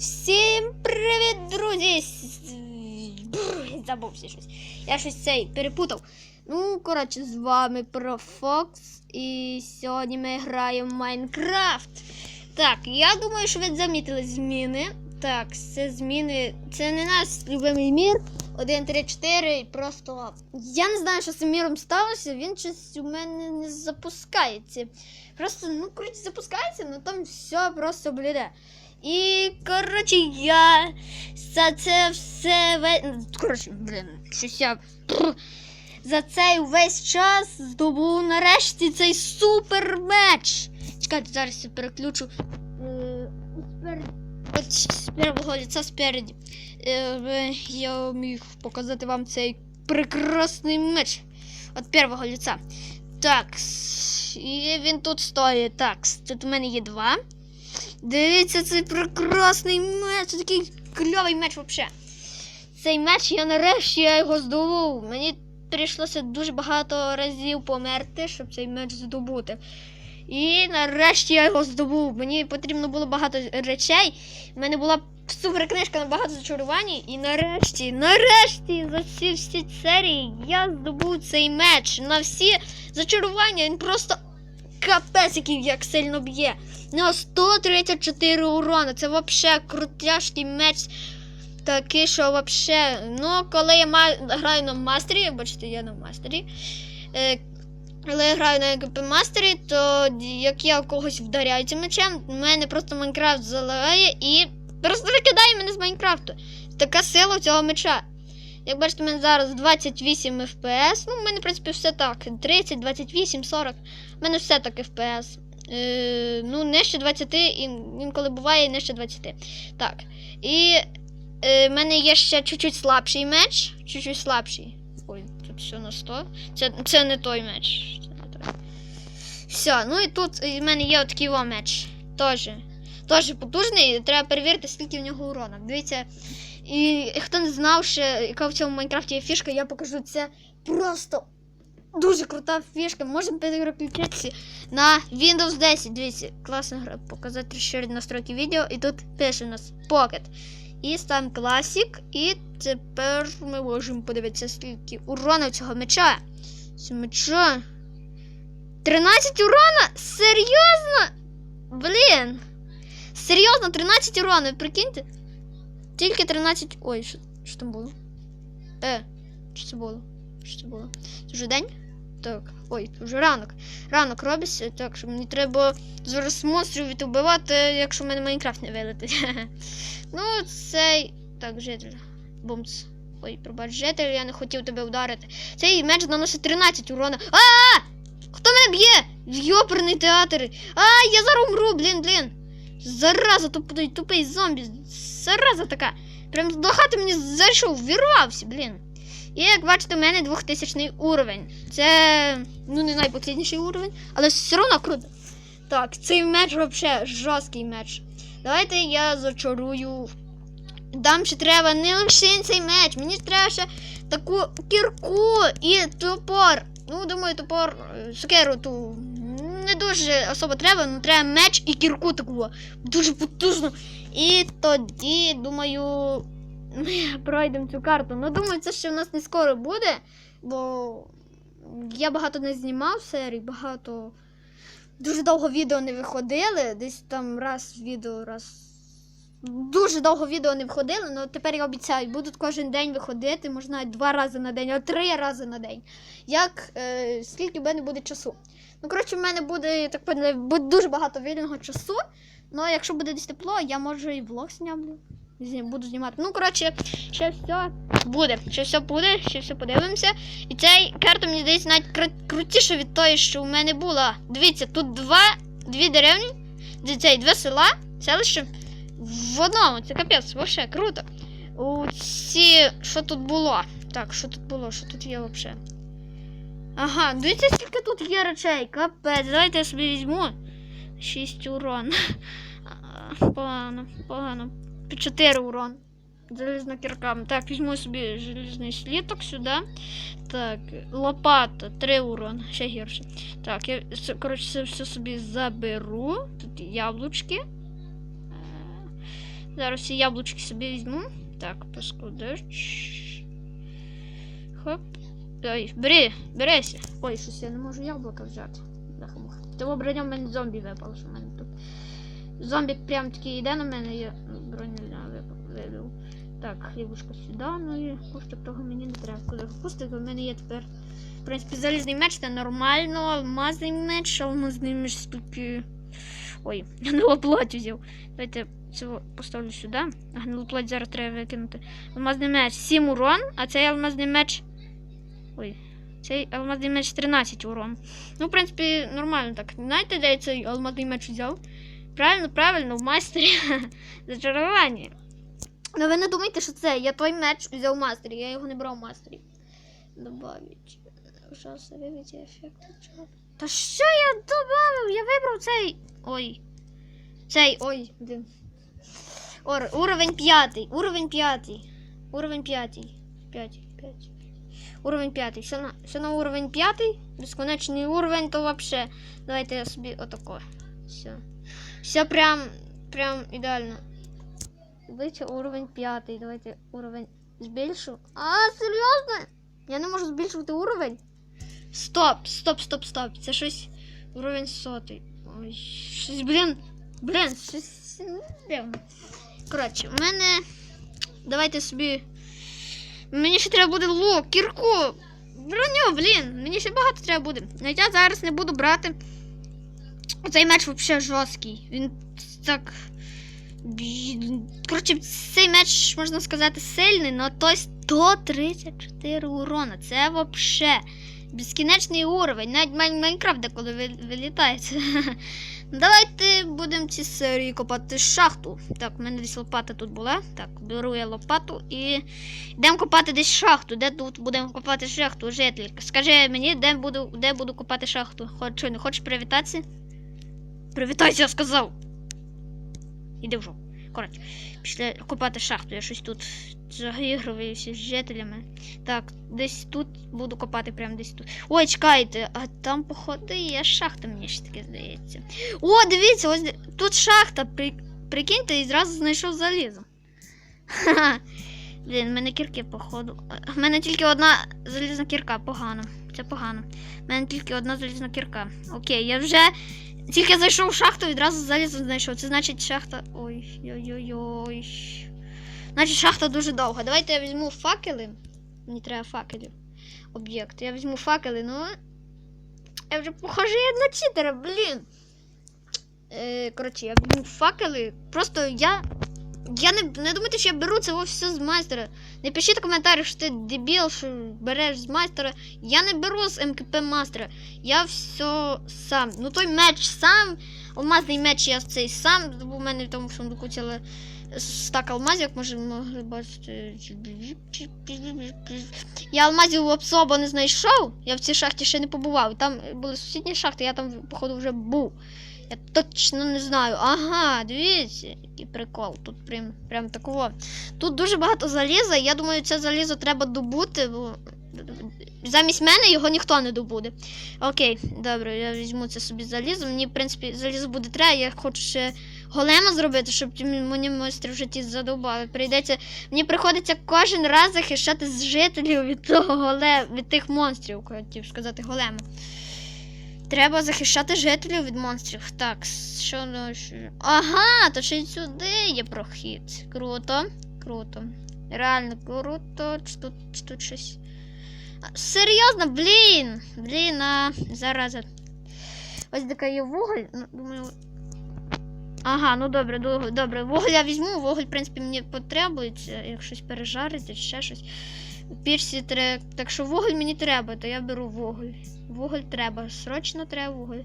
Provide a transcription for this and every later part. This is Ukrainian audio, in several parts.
Всім привіт, друзі! Бррр, Забувся щось. Я щось цей перепутав. Ну, коротше, з вами Профокс. І сьогодні ми граємо в Майнкрафт. Так, я думаю, що ви замітили зміни. Так, це зміни. Це не наш любимий мір. 1, 3, 4. Просто. Я не знаю, що з цим міром сталося. Він щось у мене не запускається. Просто, ну, коротше, запускається, але там все просто бліде. І, коротше, я за це все ве... Коротше, блін, щось я. За цей весь час здобув нарешті цей супер меч. Чекайте, зараз я переключу. Е. З первого лиця спереді. Е, я міг показати вам цей прекрасний меч. От первого лиця. Так. І він тут стоїть. Так, тут у мене є два. Дивіться, цей прекрасний меч. Такий кльовий меч взагалі. Цей меч я нарешті я його здобув. Мені прийшлося дуже багато разів померти, щоб цей меч здобути. І нарешті я його здобув. Мені потрібно було багато речей. У мене була супер книжка на багато зачарувань. І нарешті, нарешті, за ці всі серії я здобув цей меч. На всі зачарування він просто капець, який як сильно б'є. У нього 134 урона. Це взагалі крутяшкий меч. Такий, що взагалі. Ну, коли я ма- граю на мастері, бачите, я на мастері. Е, коли я граю на ЕГП мастері, то як я когось вдаряю цим мечем, мене просто Майнкрафт залагає і просто викидає мене з Майнкрафту. Така сила цього меча. Як бачите, у мене зараз 28 FPS. Ну, в мене, в принципі, все так. 30, 28, 40. У мене все так FPS. Е, ну, нижче 20, інколи буває нижче 20. Так. І е, в мене є ще чуть-чуть слабший меч. Чуть-чуть слабший. Ой, тут все на 100. Це, це не той меч. Все, ну і тут в мене є отакий о меч. Теж. Теж потужний. Треба перевірити, скільки в нього урона. Дивіться. І хто не знав, ще, яка в цьому Майнкрафті є фішка, я покажу це просто дуже крута фішка. Можемо переключитися на Windows 10. Дивіться, класна гра. Показати розширені настройки відео. І тут пише у нас Pocket. І ставимо Classic. І тепер ми можемо подивитися, скільки урона цього меча. Цього меча. 13 урона? Серйозно? Блін. Серйозно, 13 урона, прикиньте? Тільки 13. Ой, що, там було? Е, що це було? Що це було? Це вже день? Так. Ой, вже ранок. Ранок робиться, так що мені треба зараз монстрів відбивати, якщо в мене Майнкрафт не вилетить. ну, цей. Так, житель. Бумц. Ой, пробач, житель, я не хотів тебе вдарити. Цей меч наносить 13 урона. А! Хто мене б'є? Йоперний театр. А, я зараз умру, блін, блін. Зараза, тупий, тупий зомбі. Зараза така. Прям до хати мені зайшов, вірвався, блін. І як бачите, у мене 2000 уровень. Це ну не найпотрібніший уровень, але все одно круто. Так, цей меч взагалі жорсткий меч. Давайте я зачарую. Дам ще треба не лише цей меч, мені треба ще таку кірку і топор. Ну, думаю, топор, е, сокеру ту не дуже особо треба, але треба меч і кірку таку. Дуже потужно. І тоді, думаю, ми пройдемо цю карту. Ну, думаю, це ще в нас не скоро буде, бо я багато не знімав серій, багато. Дуже довго відео не виходили. Десь там раз відео, раз. Дуже довго відео не виходили, але тепер я обіцяю, будуть кожен день виходити, можна два рази на день, а три рази на день. Як е, скільки в мене буде часу. Ну, коротше, в мене буде, так поняла, буде дуже багато вільного часу. Ну, якщо буде десь тепло, я може і влог знімлю. Буду знімати. Ну, коротше, ще все буде. Ще все буде, ще все подивимося. І цей карта, мені здається, навіть кру- крутіша від тої, що в мене була. Дивіться, тут два, дві деревні, д- цей, два села, селище в одному. Це капець, вообще круто. У ці, що тут було? Так, що тут було? Що тут є взагалі? Ага, дивіться, скільки тут є речей. Капець, давайте я собі візьму. 6 урон. Погано, погано. 4 урон. Залізна кірка. Так, візьму собі желізний сліток сюди. Так, лопата, 3 урон, ще гірше. Так, я коротше, це все собі заберу. Тут яблучки. Е, Зараз ці яблучки собі візьму. Так, поскладеш. Хоп. Ой, бери, берися. Ой, щось я не можу яблука взяти. Того броня в мене зомбі випало, що в мене тут. Зомбі прям такий йде на мене, я броня вибив. Так, хлібушка сюди, ну і кустик того мені не треба. Коли кустик, у мене є тепер. В принципі, залізний меч це нормально, алмазний меч, алмазний меч стільки. Ой, гнилоплоть взяв. Давайте цього поставлю сюди. Гнилоплоть зараз треба викинути. Алмазний меч 7 урон, а цей алмазний меч. Ой, цей алмазний меч 13 урон. Ну, в принципі, нормально так. Знаєте, де я цей алмазний меч взяв? Правильно, правильно, в майстері зачарування. Ну ви не думайте, що це. Я той меч взяв в я його не брав в мастері. Добавить. Ужасно, виведіть ефект. Та що я добавив? Я вибрав цей. Ой. Цей, ой, блін. Ор, уровень п'ятий. Уровень п'ятий. Уровень п'ятий. П'ять, п'ять. Уровень п'ятий. Все на, все на уровень п'ятий. Безконечний уровень, то вообще. Давайте я собі отако. Все. Все прям, прям ідеально. Дивіться, уровень п'ятий. Давайте уровень збільшу. А, серйозно? Я не можу збільшувати уровень. Стоп, стоп, стоп, стоп. Це щось уровень сотий. Ой, щось, блін. Блін, щось. Коротше, у мене. Давайте собі. Мені ще треба буде лук, кірку. Броню, блін. Мені ще багато треба буде. Я зараз не буду брати. Оцей меч взагалі жорсткий. Він так. Коротше, цей меч, можна сказати, сильний, але той 134 урона. Це взагалі безкінечний уровень. Навіть Майн- Майнкрафт деколи ви- вилітається. Ну, Давайте будемо ці серії копати шахту. Так, в мене десь лопата тут була. Так, беру я лопату і йдемо копати десь шахту. Де тут будемо копати шахту, жителька? Скажи мені, де буду, де буду копати шахту? Хоч, не хочеш привітатися? Привітайся, я сказав. Іди в жопу. Коротше, пішли копати шахту. Я щось тут заігруваюся з жителями. Так, десь тут буду копати, прямо десь тут. Ой, чекайте, а там, походу, є шахта, мені ще таке здається. О, дивіться, ось тут шахта. При... Прикиньте, і зразу знайшов залізо. Ха-ха. Блін, в мене кірки, походу. В мене тільки одна залізна кірка, погано. Це погано. В мене тільки одна залізна кірка. Окей, я вже тільки зайшов в шахту, відразу залізо знайшов. Це значить шахта. Ой, ой, ой, ой. Значить, шахта дуже довга. Давайте я візьму факели. Мені треба факелів. Об'єкт. Я візьму факели, ну. Я вже похожу на читера, блін. Е, коротше, я візьму факели. Просто я. Я не, не думайте, що я беру це все з майстера. Не пишіть в коментарях, що ти дебіл, що береш з майстера. Я не беру з МКП мастера. Я все сам. Ну той меч сам. Алмазний меч я цей сам. Бо в мене в тому сундуку ціле стак алмазів, як може могли бачити. Я алмазів особо не знайшов. Я в цій шахті ще не побував. Там були сусідні шахти, я там, походу, вже був. Я точно не знаю. Ага, дивіться, який прикол. Тут прям, прям такого. Тут дуже багато заліза. і Я думаю, це залізо треба добути, бо замість мене його ніхто не добуде. Окей, добре, я візьму це собі залізо. Мені, в принципі, залізо буде треба. Я хочу ще голема зробити, щоб мені майстри в житті задовбали. Прийдеться. Мені приходиться кожен раз захищати з жителів від того голе... від тих монстрів, хотів сказати, голема. Треба захищати жителів від монстрів. Так, що далі? Ага, то ще й сюди є прохід. Круто, круто. Реально круто. Тут, тут щось. А, Серйозно, блін! Блін, а зараза. Ось така є вуголь. Ну, думаю. Ага, ну добре, добре. Вуголь я візьму, вуголь, в принципі, мені потребується, як щось пережарити, ще щось. Пірсі треба. Так що вуголь мені треба, то я беру вуголь. Вуголь треба, срочно треба вуголь.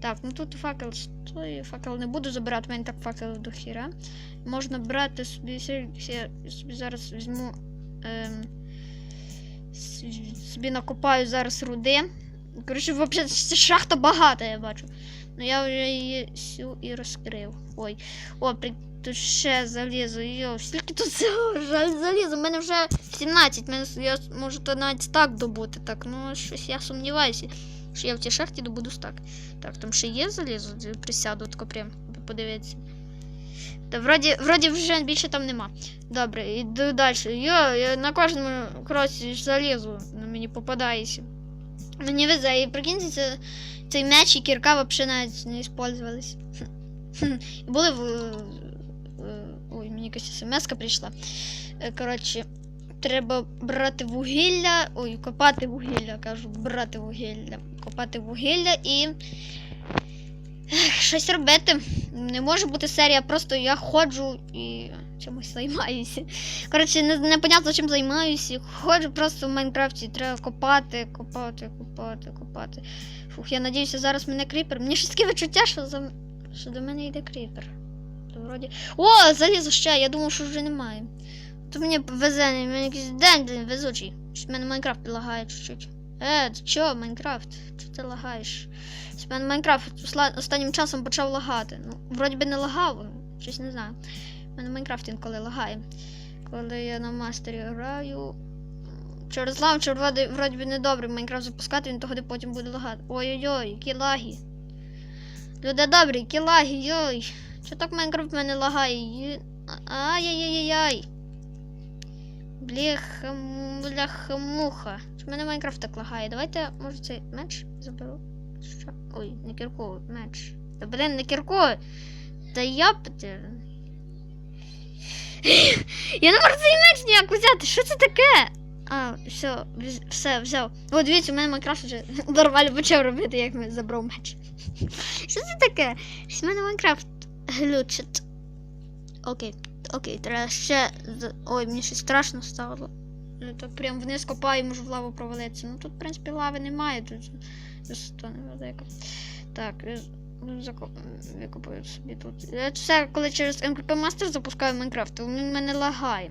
Так, ну тут факел стоїть, факел не буду забирати, в мене так факел до хіра. Можна брати собі, я собі зараз візьму. Ем, собі накопаю зараз руди. Коротше, взагалі шахта багата, я бачу. Ну я вже її всю і розкрив. Ой. О, при... тут ще залізо. Йо, скільки тут залізо? У мене вже 17. Мене, я можу навіть стак добути. Так, ну щось я сумніваюся, що я в цій шахті добуду стак. Так, там ще є залізо, присяду, тако прям подивитися. Та вроді, вроді вже більше там нема. Добре, іду далі. Я, я на кожному кроці залізу, на мені попадається. Мені везе, і прикиньте, це, цей меч і кірка взагалі навіть не використовувались. Були в. Якась смс прийшла. Е, Коротше, треба брати вугілля. Ой, копати вугілля, кажу, брати вугілля. Копати вугілля і. Щось робити. Не може бути серія, просто я ходжу і чимось займаюся. Коротше, не, непонятно чим займаюся. Ходжу просто в Майнкрафті. Треба копати, копати, копати, копати. Фух, я надіюся, зараз мене кріпер. Мені щось таке відчуття, що, за... що до мене йде кріпер. То вроді. О, залізо ще, я думав, що вже немає. То мені везе, мені якийсь день, везучий. Щось мене Майнкрафт лагає чуть-чуть. Е, ти чо, Майнкрафт? Чого ти лагаєш? Щось мене Майнкрафт останнім часом почав лагати. Ну, вроді би не лагав, щось не знаю. У мене Майнкрафт інколи лагає. Коли я на мастері граю. Через лаунчер вроді, вроді би недобре Майнкрафт запускати, він того потім буде лагати. Ой-ой-ой, які лаги. Люди добрі, які лаги, йой. Чого так Майнкрафт в мене лагає? Ай-яй-яй-яй. Бляха, бляха, муха. В мене Майнкрафт так лагає? Давайте, може, цей меч заберу. Що? Ой, не кірку, меч. Та блин, не кірку. Та япте. Я не можу цей меч ніяк взяти. Що це таке? А, все, все, взяв. О, дивіться, у мене Майнкрафт вже нормально почав робити, як ми забрав меч. Що це таке? В мене Майнкрафт глючить. Окей, окей, треба ще. Ой, мені щось страшно стало. Ну, прям вниз копаю, можу в лаву провалитися. Ну тут, в принципі, лави немає, тут висота невелика. Так, я викопаю собі тут. Я все, коли через MPP Master запускаю Майнкрафт, то він мене лагає.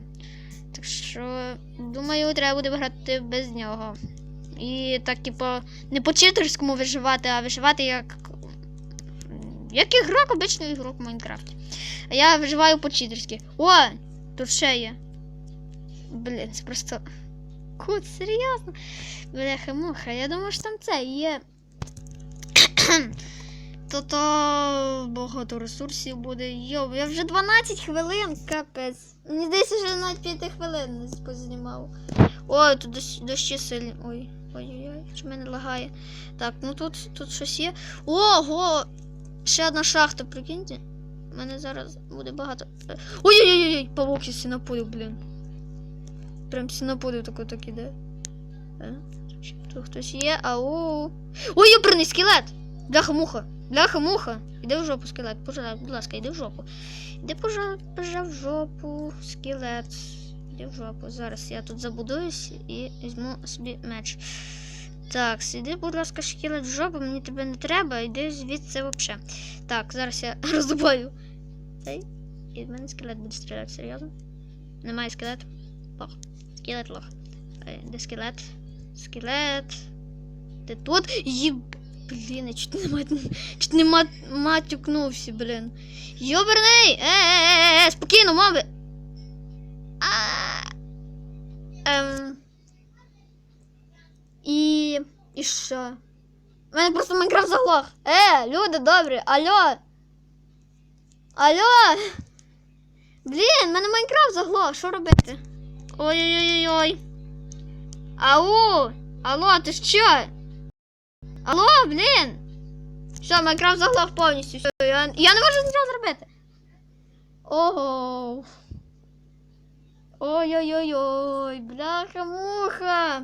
Так що, думаю, треба буде грати без нього. І так, типу, не по читерському виживати, а виживати як. Як ігрок, обичний ігрок в Майнкрафті. А я виживаю по читерськи. О! Тут ще є. Блін, це просто. Кут, серйозно? Бляха муха, я думаю, що там це є. То то багато ресурсів буде. Йо, я вже 12 хвилин, капець. Мені десь вже навіть 5 хвилин познімав. Ой, тут дощ, дощі сильні. Ой, ой-ой-ой, чи мене лагає. Так, ну тут, тут щось є. Ого! Ще одна шахта, прикиньте. У мене зараз буде багато. Ой-ой-ой, павук із сінопою, блін. Прям сінопою тако так іде. Е? Тут хтось є, ау. Ой, юберний скелет! Бляха-муха! Бляха-муха! Іди в жопу, скелет, пожалуйста, будь ласка, іди в жопу. Іди, пожа, пожа в жопу, скелет. Іди в жопу. Зараз я тут забудуюсь і візьму собі меч. Так, сиди, будь ласка, шкілет в жопу, мені тебе не треба, йди звідси взагалі. Так, зараз я роздобою цей. І в мене скелет буде стріляти, серйозно? Немає скелету? Лох. Скелет лох. Е, Де скелет? Скелет. Ти тут? Їб... Блін, я чуть не мат... чуть не мат... матюкнувся, блін. Йоберний! Е-е-е, спокійно, мови! А. Ем. І. І що? У мене просто Майнкрафт заглох. Е, люди добрі, алло. Алло. Блін, в мене Майнкрафт заглох, що робити? Ой-ой-ой-ой. Ау! Алло, ти що? Алло, блін! Все, Майнкрафт заглох повністю. Все, я, я не можу нічого зробити. Ого. Ой-ой-ой-ой, бляха-муха.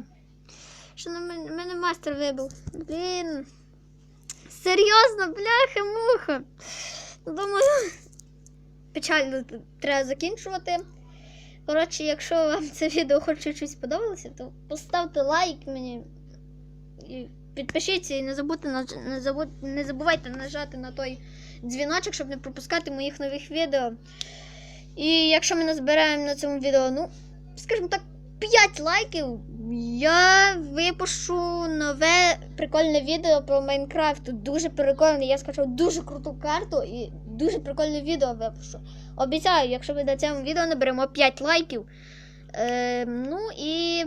Що на мене, мастер вибив. Блін. Серйозно, бляха-муха. Думаю, печально треба закінчувати. Коротше, якщо вам це відео хоч щось сподобалося, то поставте лайк мені. І підпишіться і не забудьте не, забудь, не забувайте нажати на той дзвіночок, щоб не пропускати моїх нових відео. І якщо ми назбираємо на цьому відео, ну, скажімо так, 5 лайків, я випущу нове прикольне відео про Майнкрафт. Дуже прикольне. Я скачав дуже круту карту і дуже прикольне відео випущу. Обіцяю, якщо ми до цього відео наберемо 5 лайків. Е, ну і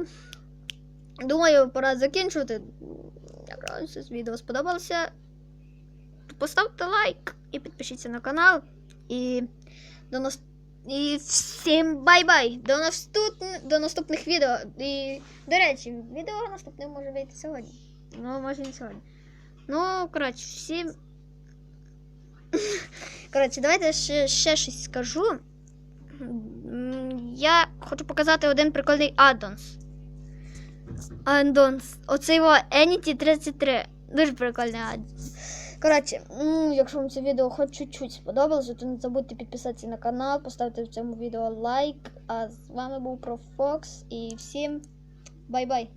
думаю, пора закінчувати. Якщо відео сподобалося, то поставте лайк і підпишіться на канал. І До нас... І всім бай-бай! До, наступ... до наступних відео. І, до речі, відео наступне може вийти сьогодні. Ну, може не сьогодні. Ну, коротше, всім. Коротше, давайте ще, ще щось скажу. Я хочу показати один прикольний аддонс. Аддонс. Оцей його Enity 33. Дуже прикольний аддонс. Коротше, якщо вам це відео хоч чуть-чуть сподобалося, то не забудьте підписатися на канал, поставити в цьому відео лайк. А з вами був Профокс і всім бай-бай!